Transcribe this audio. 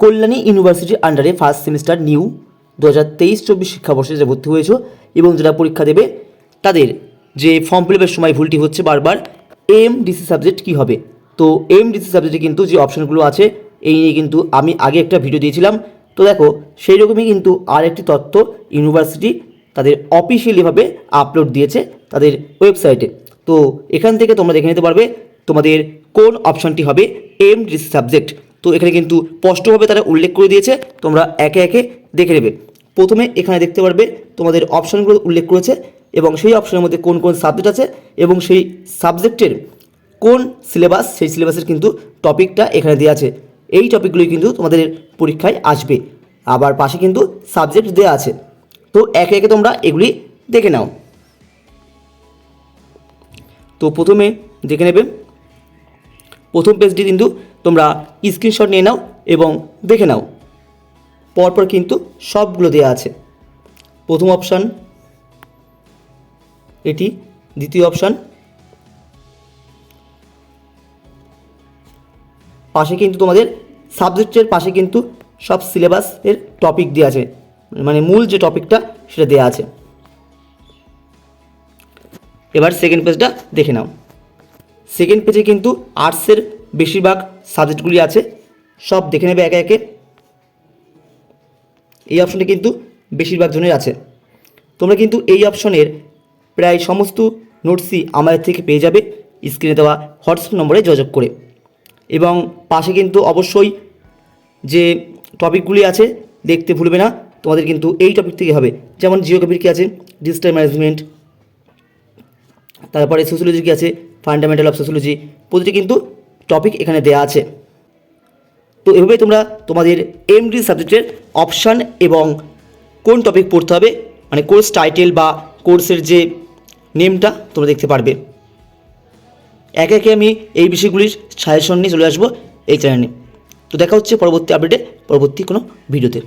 কল্যাণী ইউনিভার্সিটির আন্ডারে first semester new দু হাজার তেইশ চব্বিশ শিক্ষাবর্ষে যারা ভর্তি হয়েছে এবং যারা পরীক্ষা দেবে তাদের যে ফর্ম ফিল আপের সময় ভুলটি হচ্ছে বারবার এম ডিসি সাবজেক্ট কী হবে? তো এম ডিসি সাবজেক্টে কিন্তু যে অপশানগুলো আছে, এই নিয়ে কিন্তু আমি আগে একটা ভিডিও দিয়েছিলাম। তো দেখো সেই রকমই কিন্তু আর একটি তথ্য ইউনিভার্সিটি তাদের অফিসিয়ালিভাবে আপলোড দিয়েছে তাদের ওয়েবসাইটে তো এখান থেকে তোমরা দেখে নিতে পারবে তোমাদের কোন অপশানটি হবে এম ডিসি সাবজেক্ট তো এখানে কিন্তু স্পষ্টভাবে তারা উল্লেখ করে দিয়েছে, তোমরা একে একে দেখে নেবে। প্রথমে এখানে দেখতে পারবে তোমাদের অপশানগুলো উল্লেখ করেছে এবং সেই অপশানের মধ্যে কোন কোন সাবজেক্ট আছে এবং সেই সাবজেক্টের কোন সিলেবাস সেই সিলেবাসের কিন্তু টপিকটা এখানে দেওয়া আছে। এই টপিকগুলি কিন্তু তোমাদের পরীক্ষায় আসবে। আবার পাশে কিন্তু সাবজেক্ট দেওয়া আছে। তো একে একে তোমরা এগুলি দেখে নাও। তো প্রথমে দেখে নেবে প্রথম পেজটি কিন্তু তোমরা স্ক্রিনশট নিয়ে নাও এবং দেখে নাও। পরপর কিন্তু সবগুলো দেওয়া আছে। প্রথম অপশান এটি দ্বিতীয় অপশান পাশে কিন্তু তোমাদের সাবজেক্টের পাশে কিন্তু সব সিলেবাসের টপিক দেওয়া আছে। মানে মূল যে টপিকটা সেটা দেওয়া আছে। এবার সেকেন্ড পেজটা দেখে নাও। সেকেন্ড পেজে কিন্তু আর্টসের বেশিরভাগ সাবজেক্টগুলি আছে। সব দেখে নেবে একে একে। এই অপশনটি কিন্তু বেশিরভাগ জনের আছে। তোমরা কিন্তু এই অপশনের প্রায় সমস্ত নোটসই আমাদের থেকে পেয়ে যাবে স্ক্রিনে দেওয়া হোয়াটসঅ্যাপ নম্বরে যোগাযোগ করে। এবং পাশে কিন্তু অবশ্যই যে টপিকগুলি আছে, দেখতে ভুলবে না। তোমাদের কিন্তু এই টপিক থেকে হবে। যেমন জিওগ্রাফির কি আছে ডিজিটাল ম্যানেজমেন্ট তারপরে সোশ্যোলজি কি আছে ফান্ডামেন্টাল অফ সোশ্যোলজি প্রতিটি কিন্তু টপিক এখানে দেওয়া আছে। তো এভাবে তোমরা তোমাদের এমডি সাবজেক্টের অপশান এবং কোন টপিক পড়তে হবে মানে কোর্স টাইটেল বা কোর্সের যে নেমটা তোমরা দেখতে পারবে। একে একে আমি এই বিষয়গুলির সাজেশন নিয়ে চলে আসব এই চ্যানেলে তো দেখা হচ্ছে পরবর্তী আপডেটে পরবর্তী কোনো ভিডিওতে